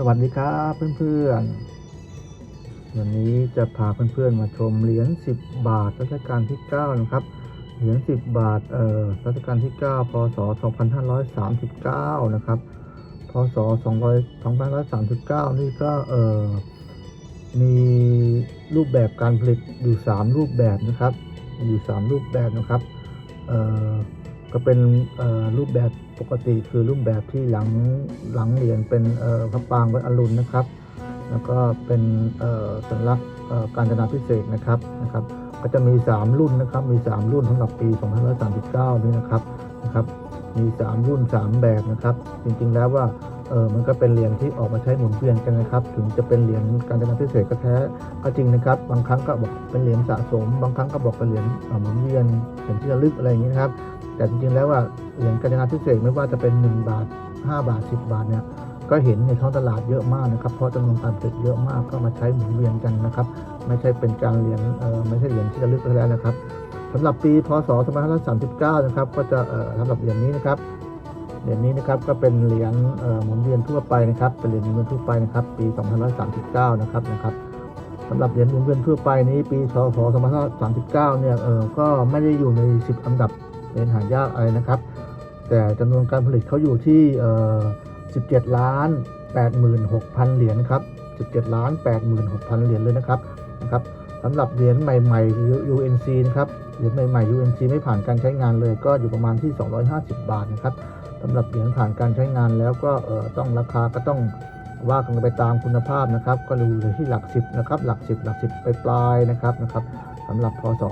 สวัสดีครับเพื่อนๆ วันนี้จะพาเพื่อนๆมาชมเหรียญ 10 บาทรัชกาลที่ 9 นะครับ เหรียญ 10 บาทเอ่อรัชกาลที่ 9 พศ 2539 นะครับ พศ 2539 นี่ก็เอ่อมีรูปแบบการผลิตอยู่ 3 รูปแบบนะครับ อยู่ 3 รูปแบบนะครับเอ่อก็เป็นเอ่อรูปแบบ ปกติคือรูปแบบที่หลังหลังเหรียญเป็นพระปางวัดอรุณนะครับ แล้วก็เป็นสัญลักษณ์การจนาพิเศษนะครับนะครับ ก็จะมี 3 รุ่นนะครับ มี 3 รุ่นสำหรับปี 2539 นี้นะครับนะครับ มี 3 รุ่น 3 แบบนะครับ จริงๆแล้วว่าเออมันก็เป็นเหรียญที่ออกมาใช้หมุนเวียนกันนะครับ ถึงจะเป็นเหรียญการจนาพิเศษก็แท้ก็จริงนะครับ บางครั้งก็บอกเป็นเหรียญสะสม บางครั้งก็บอกเป็นเหรียญหมุนเวียนเหรียญที่ระลึกอะไรอย่างนี้นะครับ แต่จริงๆแล้วว่าเหรียญการจนาพิเศษไม่ว่าจะเป็น 1 บาท 5 บาท 10 บาทเนี่ยก็เห็นในท้องตลาดเยอะมากนะครับ เพราะจำนวนการผลิตเยอะมากก็มาใช้หมุนเวียนกันนะครับ ไม่ใช่เป็นการเหรียญไม่ใช่เหรียญที่ระลึกไปแล้วนะครับสำหรับปีพศ2539 นะครับ ก็จะสำหรับเหรียญนี้นะครับเหรียญนี้นะครับก็เป็นเหรียญหมุนเวียนทั่วไปนะครับเป็นเหรียญหมุนเวียนทั่วไปนะครับ ปี2539 นะครับนะครับสำหรับเหรียญหมุนเวียนทั่วไปนี้ปีพศ2539 เนี่ยเออก็ไม่ได้อยู่ใน 10 อันดับ เหรียญหายากอะไรนะครับ แต่จำนวนการผลิตเขาอยู่ที่ 17 ล้าน 86,000 เหรียญครับ 17 ล้าน 86,000 เหรียญเลยนะครับนะครับสำหรับเหรียญใหม่ ๆ UNC นะครับเหรียญใหม่ ๆ UNC ไม่ผ่านการใช้งานเลยก็อยู่ประมาณที่ 250 บาทนะครับสำหรับเหรียญผ่านการใช้งานแล้วก็ต้องราคาก็ต้องว่ากันไปตามคุณภาพนะครับ ก็ดูเลยที่หลัก 10 นะครับ หลัก 10 หลัก 10 ไปปลายๆนะครับนะครับ สำหรับพศ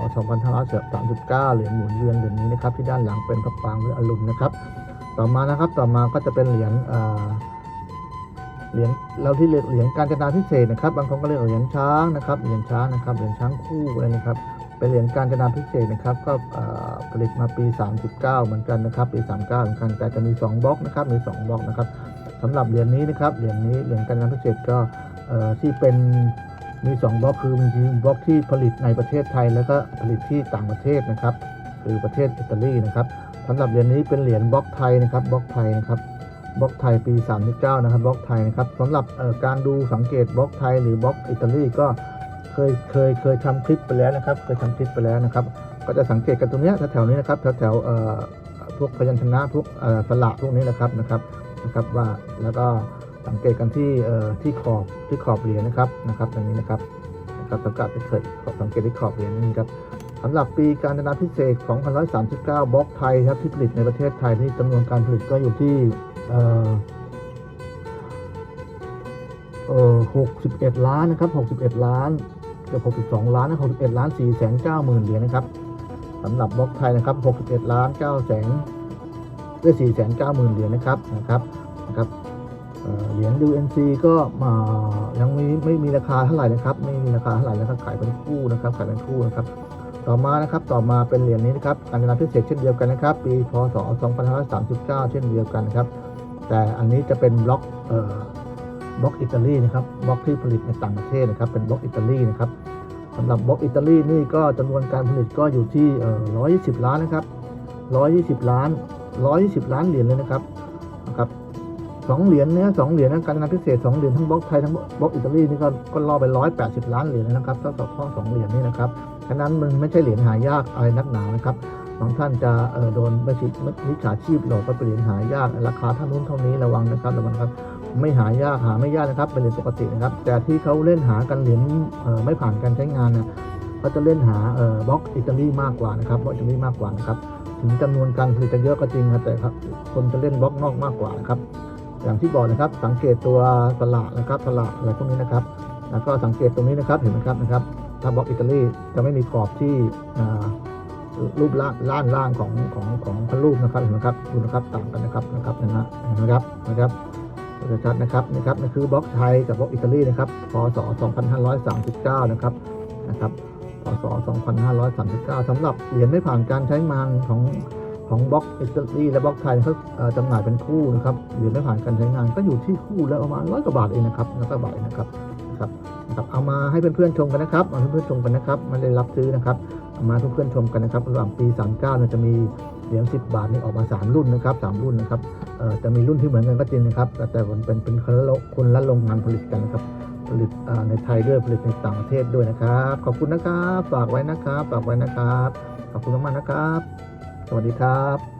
2539 เหรียญหมุนเวียนเหรียญนี้นะครับที่ด้านหลังเป็นพระปางหรืออรุณนะครับ ต่อมานะครับต่อมาก็จะเป็นเหรียญเหรียญเราที่เรียกเหรียญการจนาพิเศษนะครับ บางคนก็เรียกเหรียญช้างนะครับเหรียญช้างนะครับเหรียญช้างคู่อะไรนะครับเป็นเหรียญการจนาพิเศษนะครับ ก็ผลิตมาปี 39 เหมือนกันนะครับปี 39 เหมือนกันแต่จะมี 2บล็อกนะครับมี 2บล็อกนะครับสำหรับเหรียญนี้นะครับเหรียญนี้เหรียญการจนาพิเศษก็ที่เป็น มี 2บล็อกคือมีบล็อกที่ผลิตในประเทศไทย แล้วก็ผลิตที่ต่างประเทศนะครับ คือประเทศอิตาลีนะครับสำหรับเหรียญนี้เป็นเหรียญบล็อกไทยนะครับบล็อกไทยนะครับบล็อกไทยปี 39 นะครับบล็อกไทยนะครับสำหรับการดูสังเกตบล็อกไทยหรือบล็อกอิตาลีก็เคยเคยเคยทำคลิปไปแล้วนะครับ เคยทำคลิปไปแล้วนะครับ ก็จะสังเกตกันตรงนี้แถวๆนี้นะครับแถวๆเอ่อพวกพยัญชนะพวกสระพวกนี้นะครับนะครับนะครับว่าแล้วก็ สังเกตกันที่เอ่อที่ขอบที่ขอบเหรียญนะครับนะครับตรงนี้นะครับนะครับสังเกตที่เคยสังเกตที่ขอบเหรียญนี่ครับสำหรับปีการจนาพิเศษ 2139 บล็อกไทยครับที่ผลิตในประเทศไทยนี่จำนวนการผลิตก็อยู่ที่เอ่อเอ่อ61 ล้านนะครับ61 ล้านเกือบ62 ล้านนะ61 ล้าน4แสน9หมื่นเหรียญนะครับสำหรับบล็อกไทยนะครับ 61 ล้าน9แสนด้วย4แสน9หมื่นเหรียญนะครับนะครับ เหรียญ UNC ก็มายังไม่ไม่มีราคาเท่าไหร่นะครับ ไม่มีราคาเท่าไหร่นะครับขายเป็นคู่นะครับขายเป็นคู่นะครับ ต่อมานะครับต่อมาเป็นเหรียญนี้นะครับการจนาพิเศษเช่นเดียวกันนะครับ ปีพศ 2539 เช่นเดียวกันนะครับ แต่อันนี้จะเป็นบล็อกเอ่อบล็อกอิตาลีนะครับบล็อกที่ผลิตในต่างประเทศนะครับ เป็นบล็อกอิตาลีนะครับสำหรับบล็อกอิตาลีนี่ก็จำนวนการผลิตก็อยู่ที่เอ่อ120 ล้านนะครับ 120 ล้าน 120 ล้านเหรียญเลยนะครับ สองเหรียญเนี่ยสองเหรียญนะการจนพิเศษสองเหรียญทั้งบล็อกไทยทั้งบล็อกอิตาลีนี่ก็ก็ล่อไป180ล้านเหรียญนะครับถ้าต่อข้อสองเหรียญนี่นะครับฉะนั้นมันไม่ใช่เหรียญหายากอะไรนักหนานะครับบางท่านจะเอ่อโดนบัญชีมิจฉาชีพหลอกว่าเป็นเหรียญหายากราคาเท่านู้นเท่านี้ระวังนะครับระวังครับไม่หายากหาไม่ยากนะครับเป็นเหรียญปกตินะครับ แต่ที่เขาเล่นหากันเหรียญเอ่อไม่ผ่านการใช้งานนะเขาจะเล่นหาเอ่อบล็อกอิตาลีมากกว่านะครับบล็อกอิตาลีมากกว่านะครับถึงจำนวนการผลิตจะเยอะก็จริงครับแต่ครับคนจะเล่นบล็อกนอกมากกว่านะครับ อย่างที่บอกนะครับ สังเกตตัวสละนะครับสละอะไรพวกนี้นะครับ แล้วก็สังเกตตรงนี้นะครับเห็นไหมครับนะครับถ้าบล็อกอิตาลีจะไม่มีขอบที่รูปล่างล่างล่างของของของพระรูปนะครับเห็นไหมครับดูนะครับต่างกันนะครับนะครับนะฮะเห็นไหมครับนะครับจะชัดนะครับนะครับนี่คือบล็อกไทยกับบล็อกอิตาลีนะครับพศ 2539 นะครับนะครับพศ 2539สำหรับเหรียญไม่ผ่านการใช้งานของ ของบล็อกอิตาลีและบล็อกไทยเขาจำหน่ายเป็นคู่นะครับหรียญไม่ผ่านการใช้งานก็อยู่ที่คู่แล้วประมาณร้อยกว่าบาทเองนะครับร้อยกว่าบาทเองนะครับนะครับนะครับเอามาให้เพื่อนๆชมกันนะครับเอาเพื่อนๆชมกันนะครับไม่ได้รับซื้อนะครับเอามาเพื่อนๆชมกันนะครับระหว่างปี 39เนี่ยจะมีเหรียญ10 บาทนี่ออกมา 3 รุ่นนะครับ3รุ่นนะครับเอ่อจะมีรุ่นที่เหมือนกันก็จริงนะครับ แต่มันเป็นเป็นคนละโรงงานผลิตกันนะครับผลิตในไทยด้วยผลิตในต่างประเทศด้วยนะครับ ขอบคุณนะครับฝากไว้นะครับฝากไว้นะครับ ขอบคุณมากๆนะครับ สวัสดีครับ